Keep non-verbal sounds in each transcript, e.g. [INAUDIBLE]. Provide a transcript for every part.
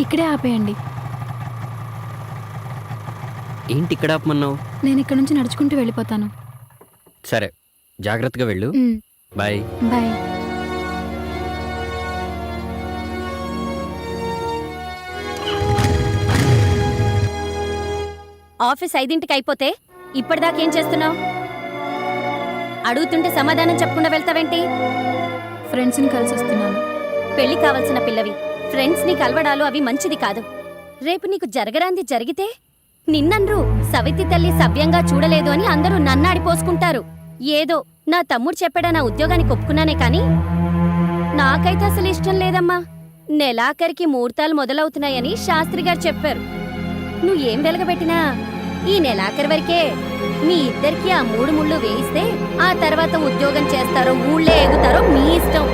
ఇక్కడే ఆపేయండి. ఏంటి ఇక్కడ ఆపమన్నావు? నేను ఇక్కడ నుంచి నడుచుకుంటూ వెళ్ళిపోతాను. సరే జాగ్రత్తగా వెళ్ళు. మ్, బాయ్. బాయ్. ఆఫీస్ ఐదింటికి అయిపోతే ఇప్పటిదాకేం చేస్తున్నావు? అడుగుతుంటే సమాధానం చెప్పకుండా వెళ్తావేంటి? ఫ్రెండ్స్ని కలిసి వస్తున్నాను. పెళ్ళి కావలసిన పిల్లవి. ఫ్రెండ్స్ని కలవడాలు అవి మంచిది కాదు. రేపు నీకు జరగరాంది జరిగితే నిన్నన్రు సవితి తల్లి సవ్యంగా చూడలేదు అని అందరూ నన్నాడి పోసుకుంటారు. ఏదో నా తమ్ముడు చెప్పాడా నా ఉద్యోగానికి ఒప్పుకున్నానే కాని నాకైతే అసలు ఇష్టం లేదమ్మా. నెలాఖరికి ముహూర్తాలు మొదలవుతున్నాయని శాస్త్రి గారు చెప్పారు. నువ్వు ఏం వెలగబెట్టినా ఈ నెలాఖరి వరకే మీ ఇద్దరికి ఆ మూడు ముళ్ళు వేయిస్తే ఆ తర్వాత ఉద్యోగం చేస్తారో ఊళ్ళే ఎగుతారో మీ ఇష్టం.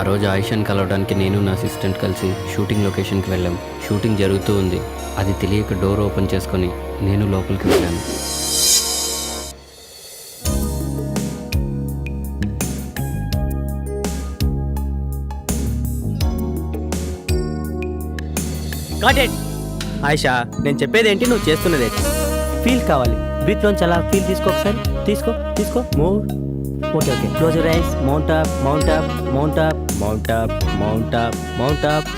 ఆ రోజు ఆయుషాన్ని కలవడానికి నేను నా అసిస్టెంట్ కలిసి షూటింగ్ లొకేషన్కి వెళ్ళాం. షూటింగ్ జరుగుతూ ఉంది. అది తెలియక డోర్ ఓపెన్ చేసుకొని నేను లోపలికి వెళ్ళాను. ఆయిషా నేను చెప్పేది ఏంటి నువ్వు చేస్తున్నది. ఏంటి ఫీల్ కావాలి. బ్రీత్ లోంచి అలా ఫీల్ తీసుకో ఒకసారి. తీసుకో తీసుకో. Move okay okay close rise mount up mount up mount up mount up mount up mount up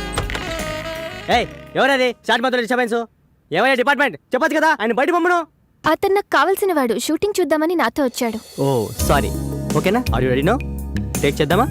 ఏయ్ ఎవరది? స్టార్ట్ మాత్రం డిస్టర్బెన్స్. ఏమైనా డిపార్ట్మెంట్? చెప్పొచ్చు కదా ఆయన బయట పంపను. అతను నాకు కావలసిన వాడు. షూటింగ్ చూద్దామని నాతో వచ్చాడు. Oh sorry. ఓకేనా? Are you ready no take చేద్దామా?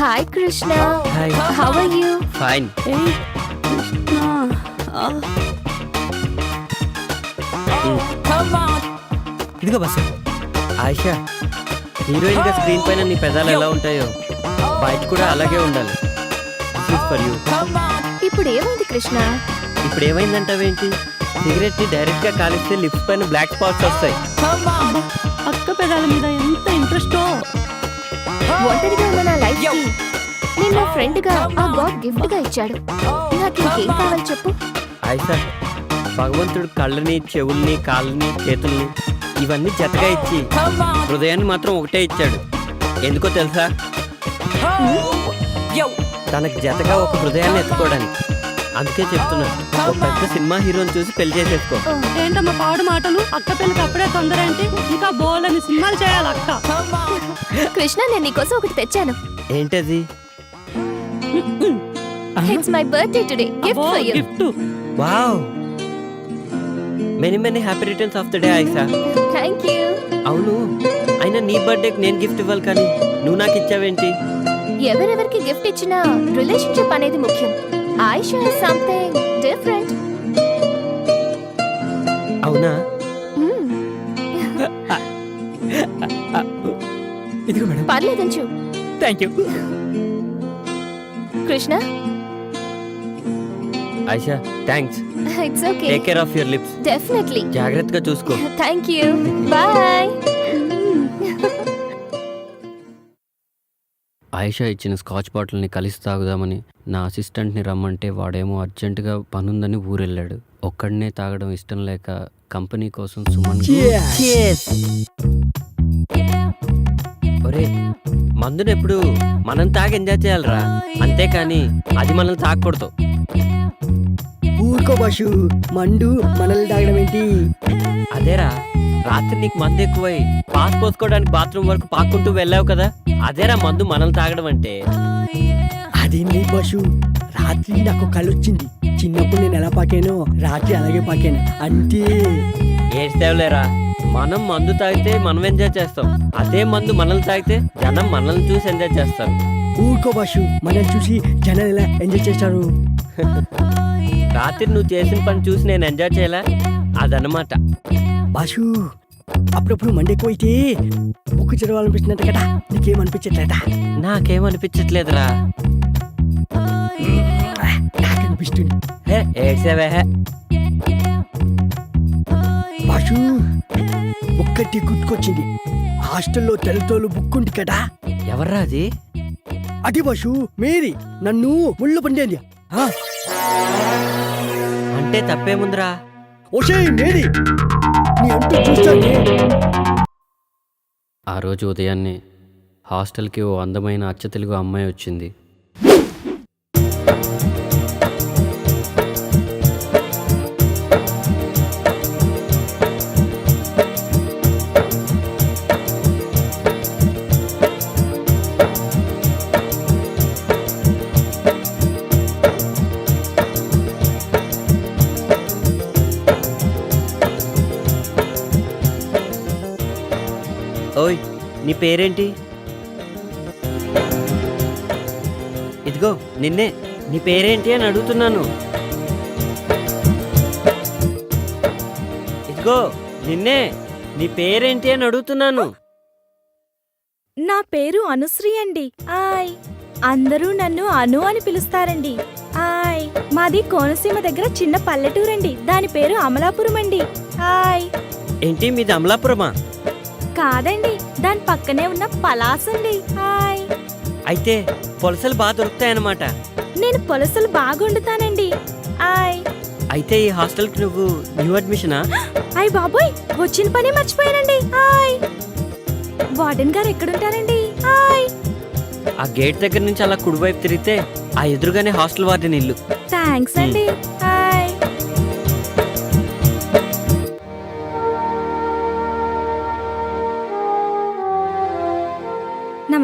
Hi Krishna hi how are you fine ఇదిగో బస్సు. ఆయిషా హీరోయిన్గా స్క్రీన్ పైన నీ పెదాలు ఎలా ఉంటాయో బయట కూడా అలాగే ఉండాలి. ఫర్ యూ ఇప్పుడు ఏమైంది కృష్ణ? ఇప్పుడు ఏమైందంటావేంటి? సిగరెట్ని డైరెక్ట్గా కాలిస్తే లిప్స్ పైన బ్లాక్ స్పాట్స్ వస్తాయి. ఒంటరిగా ఉన్న నా లైఫ్కి నేను నా ఫ్రెండ్గా ఆ గాడ్ గిఫ్ట్గా ఇచ్చాడు. నాకు ఇంకేం కావాలి చెప్పు? భగవంతుడు కళ్ళని చెవుల్ని కాళ్ళని చేతుల్ని ఇవన్నీ జతగా ఇచ్చి హృదయాన్ని మాత్రం ఒకటే ఇచ్చాడు. ఎందుకో తెలుసా? తనకు జతగా ఒక హృదయాన్ని ఎత్తుకోవడానికి. అందుకే చెప్తున్నా ఒక పెద్ద సినిమా హీరోని చూసి పెళ్ళి చేసేసుకో. ఏంటమ్మా పాడు మాటలు? అక్క పెళ్ళికి అప్పుడే తొందర ఏంటి ఇంకా బోలని సినిమాలు చేయాలి అక్క. కృష్ణ నేను నీకోసం ఒకటి తెచ్చాను. ఏంటది? It's my birthday today gift for you gift wow. Many many happy returns of the day Ayesha thank you అవును. అయినా నీ బర్త్డేకి నేను గిఫ్ట్ ఇవ్వాలి కానీ నువ్వు నాకు ఇచ్చావేంటి? ఎవరెవరికి గిఫ్ట్ ఇచ్చినా రిలేషన్షిప్ అనేది ముఖ్యం. ఆయిషా ఇస్ సంథింగ్ డిఫరెంట్ అవునా? [LAUGHS] ఇదిగో madam. పర్లేదంచు thank you Krishna? Ayesha thanks it's okay take care of your lips definitely జాగ్రత్తగా చూసుకో. థ్యాంక్ యూ బాయ్ ఆయిషా ఇచ్చిన స్కాచ్ బాటిల్ని కలిసి తాగుదామని నా అసిస్టెంట్ని రమ్మంటే వాడేమో అర్జెంటుగా పనుందని ఊరెళ్ళాడు. ఒక్కడనే తాగడం ఇష్టం లేక కంపెనీ కోసం సుమన్ ఒరే మందుని ఎప్పుడు మనం తాగి ఎంజాయ్ చేయాలరా. అంతేకాని అది మనల్ని తాగకూడదు. ఊరుకో బాషు మండు మనల్ని తాగడం ఏంటి? అదేరా రాత్రి నీకు మందు ఎక్కువై పాస్ పోసుకోవడానికి బాత్రూమ్ వరకు పాక్కుంటూ వెళ్ళావు కదా? అదేరా మందు మనల్ని తాగడం అంటే? అదేంటి బాషు? రాత్రి నాకు కళ్ళు వచ్చింది చిన్నప్పుడు నేను ఎలా పాకానో రాత్రి అలాగే పాకాను. అంతే ఏడ్చేవులేరా? మనం మందు తాగితే మనం ఎంజాయ్ చేస్తాం. అదే మందు మనల్ని తాగితే జనం మనల్ని చూసి ఎంజాయ్ చేస్తారు. ఊరుకో బాషు మనల్ని చూసి జనాలు ఎలా ఎంజాయ్ చేస్తారు? రాత్రి నువ్వు చేసిన పని చూసి నేను ఎంజాయ్ చేయలే? అదనమాట బాషు అప్పుడప్పుడు మండే పోయితే బుక్ చదవాలనిపిస్తున్నట్టు కదా? నీకేమనిపించట్లేదా? నాకేమనిపించట్లేదురా. నాకు అనిపిస్తుంది. హే ఏడ్సేవే హే. బాషు ఒక్కటి గుర్తుకొచ్చింది. హాస్టల్లో తెల్లతోలు బుక్ ఉంది కదా? ఎవర్రా అది? అది బాషు మేరీ. నన్ను ముళ్ళు పండేది ఆ, అంటే తప్పేముందిరా? ఓషే మేరీ. నీ అంటూ ఆ రోజు ఉదయాన్నే హాస్టల్కి ఓ అందమైన అచ్చ తెలుగు అమ్మాయి వచ్చింది. పేరేంటి? ఇదిగో నిన్నే. నీ పేరేంటి అని అడుగుతున్నాను. ఇదిగో నిన్నే. నీ పేరేంటి అని అడుగుతున్నాను. నా పేరు అనుశ్రీ అండి. ఆయ్. అందరూ నన్ను అను అని పిలుస్తారండి. ఆయ్. మాది కోనసీమ దగ్గర చిన్న పల్లెటూరండి. దాని పేరు అమలాపురం అండి. ఆయ్. ఏంటి మీది అమలాపురమా? కాదండి దాని పక్కనే ఉన్న పలాస్ అండి. ఆయ్ అయితే పొలసలు బాగా దొరుకుతాయన్నమాట. నేను పొలసలు బాగుండుతానండి ఆయ్ అయితే ఈ హాస్టల్కి నువ్వు న్యూ అడ్మిషనా? ఆయ్ బాబోయ్ వచ్చిన పని మర్చిపోయానండి. ఆయ్ వార్డెన్ గారు ఎక్కడుంటారండి? ఆయ్ ఆ గేట్ దగ్గర నుంచి అలా కుడివైపు తిరిగితే ఆ ఎదురుగానే హాస్టల్ వార్డెన్ ఇల్లు. థ్యాంక్స్ అండి.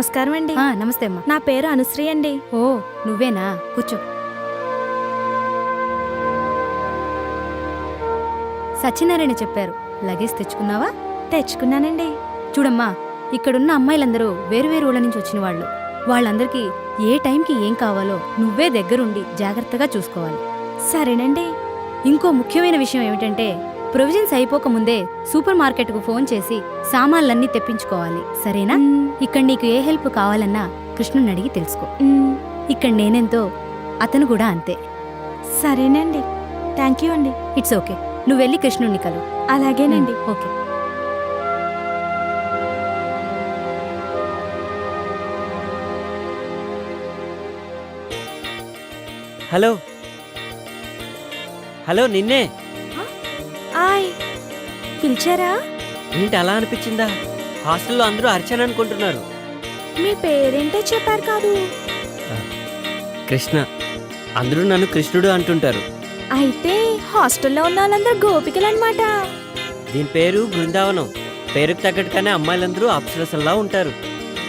నమస్కారం అండి. నమస్తే అమ్మా. నా పేరు అనుశ్రీ అండి. ఓ నువ్వేనా? కూర్చో. సత్యనారాయణ చెప్పారు. లగేజ్ తెచ్చుకున్నావా? తెచ్చుకున్నానండి. చూడమ్మా ఇక్కడున్న అమ్మాయిలందరూ వేరువేరు ఊళ్ళ నుంచి వచ్చిన వాళ్ళు. వాళ్ళందరికీ ఏ టైంకి ఏం కావాలో నువ్వే దగ్గరుండి జాగ్రత్తగా చూసుకోవాలి. సరేనండి. ఇంకో ముఖ్యమైన విషయం ఏమిటంటే ప్రొవిజన్స్ అయిపోక ముందే సూపర్ మార్కెట్కు ఫోన్ చేసి సామాన్లన్నీ తెప్పించుకోవాలి. సరేనా? ఇక్కడ నీకు ఏ హెల్ప్ కావాలన్నా కృష్ణుని అడిగి తెలుసుకో. ఇక్కడ నేనెంతో అతను కూడా అంతే. సరేనండి. థ్యాంక్ యూ అండి. It's okay. నువ్వు వెళ్ళి కృష్ణుణ్ణి కలు. అలాగేనండి. ఓకే. హలో. హలో నిన్నే. పిలిచారా? ఏంటి అలా అనిపించిందా? హాస్టల్లో అందరూ అర్చన అనుకుంటున్నారు. మీ పేరేంటో చెప్పారు కాదు. కృష్ణ. అందరూ నన్ను కృష్ణుడు అంటుంటారు. అయితే హాస్టల్లో ఉన్న వాళ్ళందరూ గోపికలు అనమాట దీని పేరు బృందావనం. పేరుకు తగ్గట్టుగానే అమ్మాయిలందరూ అప్సరసల్లా ఉంటారు.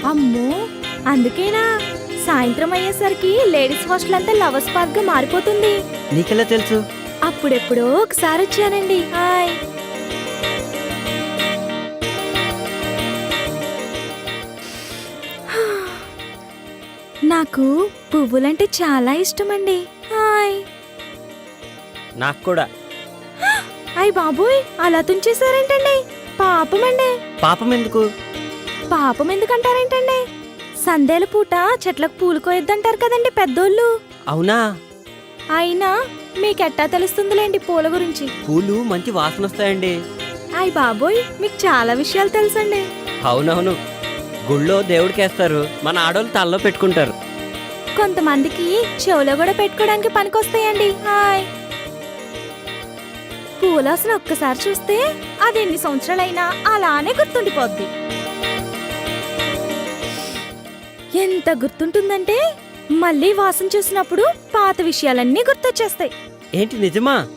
అమ్మో! అందుకేనా? సాయంత్రం అయ్యేసరికి లేడీస్ హాస్టల్ అంతా లవర్స్ పార్క్గా మారిపోతుంది. నీకెలా తెలుసు? అప్పుడెప్పుడో ఒకసారి వచ్చానండి. హాయ్. నాకు పువ్వులంటే చాలా ఇష్టమండి. హాయ్. నాకు కూడా. అయ్ బాబోయ్ అలా తుంచేశారేంటండి? పాపమండి. పాపం ఎందుకు పాపం ఎందుకంటారేంటండి సందేల పూట చెట్లకు పూలు కోయొద్దంటారు కదండి పెద్దోళ్ళు. అవునా? అయినా మీకెట్టా తెలుస్తుందిలేండి పూల గురించి. పూలు మంచి వాసన వస్తాయండి అయ్ బాబోయ్ మీకు చాలా విషయాలు తెలుసండి. అవునవును. గుళ్ళో దేవుడికేస్తారు. మన ఆడోళ్ళు తలలో పెట్టుకుంటారు. కొంతమందికి చెవులో కూడా పెట్టుకోవడానికి పనికొస్తాయండి. హాయ్. పూలాసన ఒక్కసారి చూస్తే అది ఎన్ని సంవత్సరాలైనా అలానే గుర్తుండిపోద్ది. ఎంత గుర్తుంటుందంటే మళ్ళీ వాసన చూసినప్పుడు పాత విషయాలన్నీ గుర్తొచ్చేస్తాయి. ఏంటి నిజమా?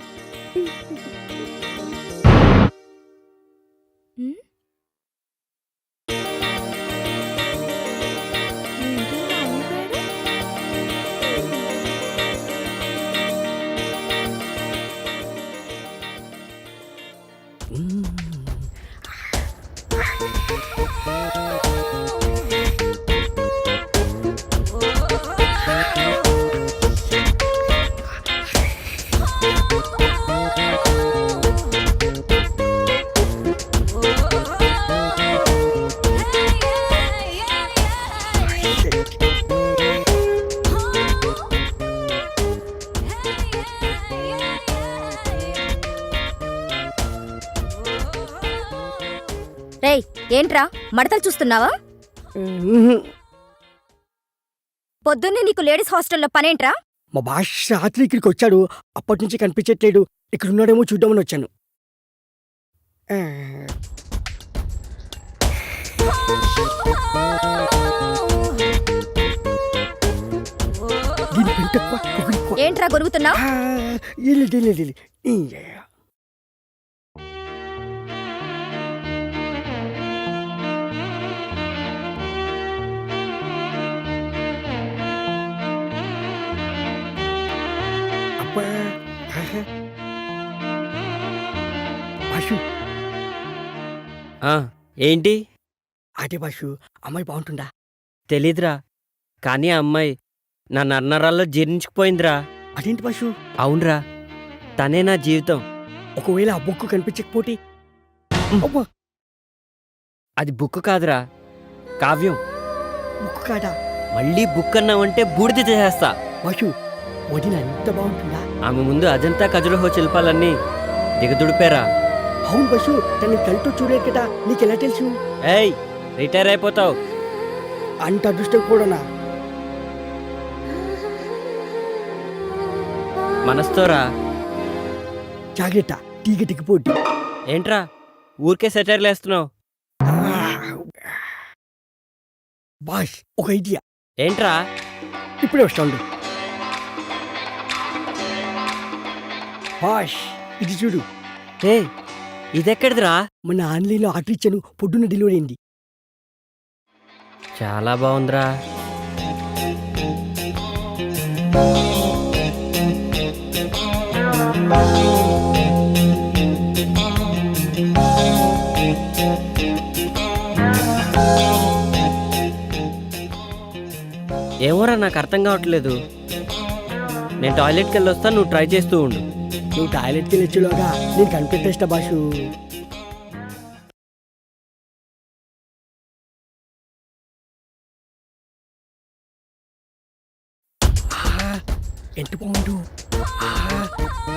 うん。రేయ్ ఏంట్రా? మడతలు చూస్తున్నావా? పొద్దున్నే నీకు లేడీస్ హాస్టల్లో పనేంట్రా? మా భాష రాత్రి ఇక్కడికి వచ్చాడు. అప్పటి నుంచి కనిపించట్లేడు. ఇక్కడ ఉన్నాడేమో చూద్దామని వచ్చాను. ఏంట్రా గొరుగుతున్నావు? ఏంటి? ఆటే బాషు అమ్మాయి బాగుంటుందా? తెలీదురా. కానీ ఆ అమ్మాయి నా నన్నరాల్లో జీర్ణించుకుపోయిందిరా. అదేంటి బాషు? అవునరా. తనే నా జీవితం. ఒకవేళ ఆ బుక్ కనిపించకపోతే? అబ్బా! అది బుక్ కాదురా. కావ్యం. బుక్ కాదా? మళ్ళీ బుక్ అన్నావంటే బూడిద చేసేస్తా. బాషు వదిన ఎంత బాగుంటుందా? ఆమె ముందు అజంతా ఖజురహో శిల్పాలన్నీ దిగదుడిపారా? అవును బస్సు తన కళ్ళతో చూడలేదు కదా నీకెలా తెలుసు? ఏయ్ రిటైర్ అయిపోతావు. అంత అదృష్టం కూడానా? మనస్తోరా జాగ్రత్త తీగ దిగిపోద్ది ఏంట్రా ఊరికే సెటైర్లు వేస్తున్నావు. బాష్ ఒక ఐడియా. ఏంట్రా? ఇప్పుడే వస్తాడు. బాష్ ఇది చూడు. ఏ ఇదెక్కడిదిరా? మన ఆన్లైన్లో ఆర్డర్ ఇచ్చాను పొద్దున్న డెలివరీ అయింది. చాలా బాగుందిరా. ఏమోరా నాకు అర్థం కావట్లేదు. నేను టాయిలెట్కి వెళ్ళి వస్తా నువ్వు ట్రై చేస్తూ ఉండు. నువ్వు టాయిలెట్కి వెళ్ళొచ్చులోగా నేను కనిపెట్టేస్ట బాషు. ఎంత బాగుండు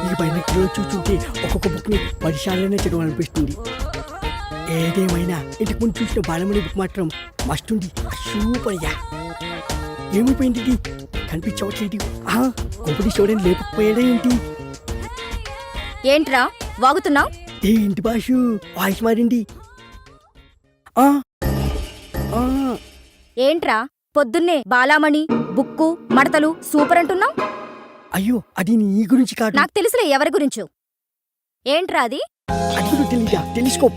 ఈ పైన కిలో చూస్తుంటే ఒక్కొక్క బుక్ని పదిసార్లనే చదవాలనిపిస్తుంది. ఏదేమైనా ఇంతకు ముందు చూసిన బాలమణి బుక్ మాత్రం మస్తుంది ఉంది సూపర్యా ఏమైపోయింది ఇది? కనిపించవట్లేదు కొంపటి చూడని లేకపోయాడే ఏంటి? ఏంట్రా వాగుతున్నావు? ఏంటి బాషు వాయిస్ మారింది. ఏంట్రా పొద్దున్నే బాలామణి బుక్కు మడతలు సూపర్ అంటున్నావు? అయ్యో అది నీ గురించి కాదు. నాకు తెలుసులే ఎవరి గురించో. ఏంట్రా అది? అది తెలీదా? తెలుసుకో.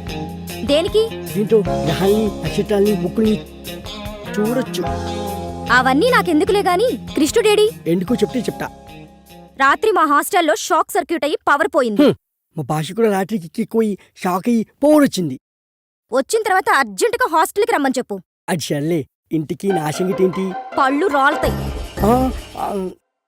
దేనికి? దీంట్లో గ్రహాల్ని నక్షత్రాల్ని బుక్కుల్ని చూడొచ్చు. అవన్నీ నాకెందుకులే గాని కృష్ణుడేడి? ఎందుకో చెప్తే చెప్తా. రాత్రి మా హాస్టల్లో షాక్ సర్క్యూట్ అయ్యి పవర్ పోయింది. మా భాష కూడా రాత్రికి ఎక్కిపోయి షాక్ అయ్యి పోవడొచ్చింది వచ్చిన తర్వాత అర్జెంటుగా హాస్టల్కి రమ్మని చెప్పు. అది సర్లే ఇంటికి నా సంగతి ఏంటి? పళ్ళు రాలుతాయి.